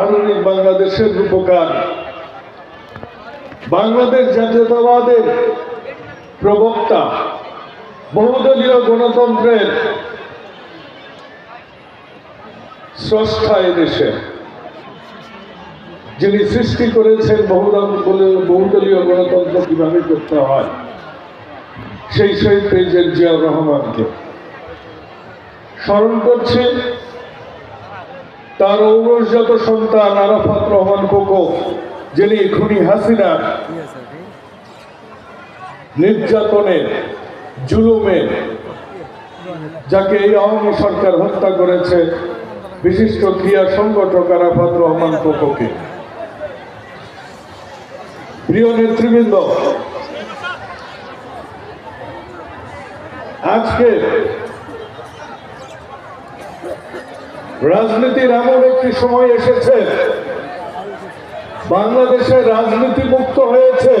আধুনিক বাংলাদেশের রূপকার। বাংলাদেশ জাতীয়তাবাদের প্রবক্তা, বহুদলীয় গণতন্ত্রের স্রষ্টা এদেশে যিনি সৃষ্টি করেছেন বহুদল বহুদলীয় গণতন্ত্র কীভাবে করতে হয়, সেই প্রেসিডেন্ট জিয়াউর রহমানকে। স্মরণ করছি তার ঔরসজাত সন্তান আরাফাত রহমান কোকো, যিনি খুনি হাসিনা নির্যাতনের জুলুমের যাকে এই আওয়ামী সরকার হত্যা করেছে, বিশিষ্ট ক্রিয়া সংগঠক আরাফাত রহমান কোকোকে। প্রিয় নেতৃবৃন্দ, আজকে রাজনীতির এমন একটি সময় এসেছে, বাংলাদেশে রাজনীতি মুক্ত হয়েছে।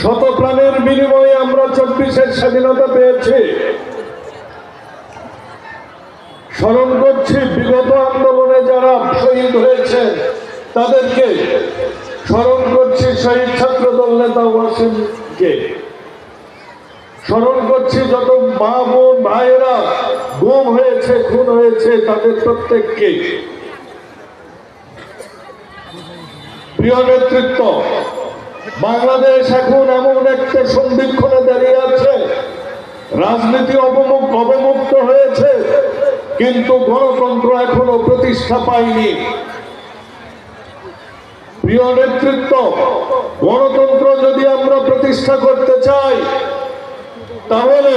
শত প্রাণের বিনিময়ে আমরা চব্বিশের স্বাধীনতা পেয়েছি। স্মরণ করছি, বিগত আন্দোলনে যারা শহীদ হয়েছে, তাদেরকে স্মরণ করছি শহীদ ছাত্রদল নেতা ওয়াসিমকে। স্মরণ করছি যত মা বোন, ভাইয়েরা গুম হয়েছে, খুন হয়েছে তাদের প্রত্যেককে। প্রিয় নেতৃত্ব, বাংলাদেশ এখন এমন একটা সন্ধিক্ষণে দাঁড়িয়ে আছে। রাজনীতি অবমুখ, অবমুক্ত হয়েছে, কিন্তু গণতন্ত্র এখনও প্রতিষ্ঠা পায়নি। প্রিয় নেতৃত্ব, গণতন্ত্র যদি আমরা প্রতিষ্ঠা করতে চাই তাহলে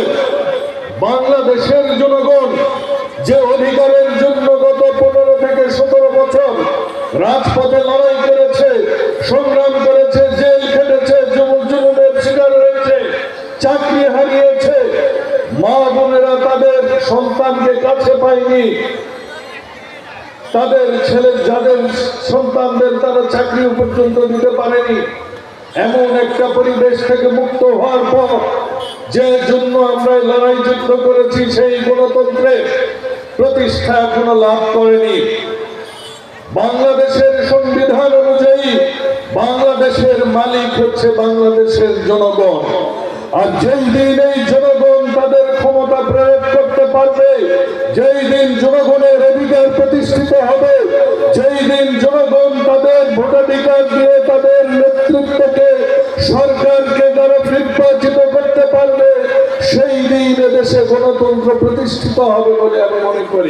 বাংলাদেশের জনগণ যে অধিকারের জন্য গত পনেরো থেকে সতেরো বছর রাজপথে লড়াই করেছে, সংগ্রাম করেছে, জেল খেটেছে, যুবক যুবকের শিকার হয়েছে, চাকরি হারিয়েছে, মা বোনেরা তাদের সন্তানকে কাছে পায়নি, তাদের ছেলে যাদের সন্তানদের তারা চাকরি পর্যন্ত দিতে পারেনি, এমন একটা পরিবেশ থেকে মুক্ত হওয়ার পর যে জন্য আমরা লড়াই যুদ্ধ করেছি, সেই গণতন্ত্রের প্রতিষ্ঠা এখনও লাভ করেনি। বাংলাদেশের সংবিধান অনুযায়ী বাংলাদেশের মালিক হচ্ছে বাংলাদেশের জনগণ। আর যেই দিন এই জনগণ তাদের ক্ষমতা প্রয়োগ করতে পারবে, যেই দিন জনগণের অধিকার প্রতিষ্ঠিত হবে, যেই দিন জনগণ তাদের ভোটাধিকার দিয়ে তাদের নেতৃত্বকে সরকারকে সেই গণতন্ত্র প্রতিষ্ঠিত হবে বলে আমি মনে করি।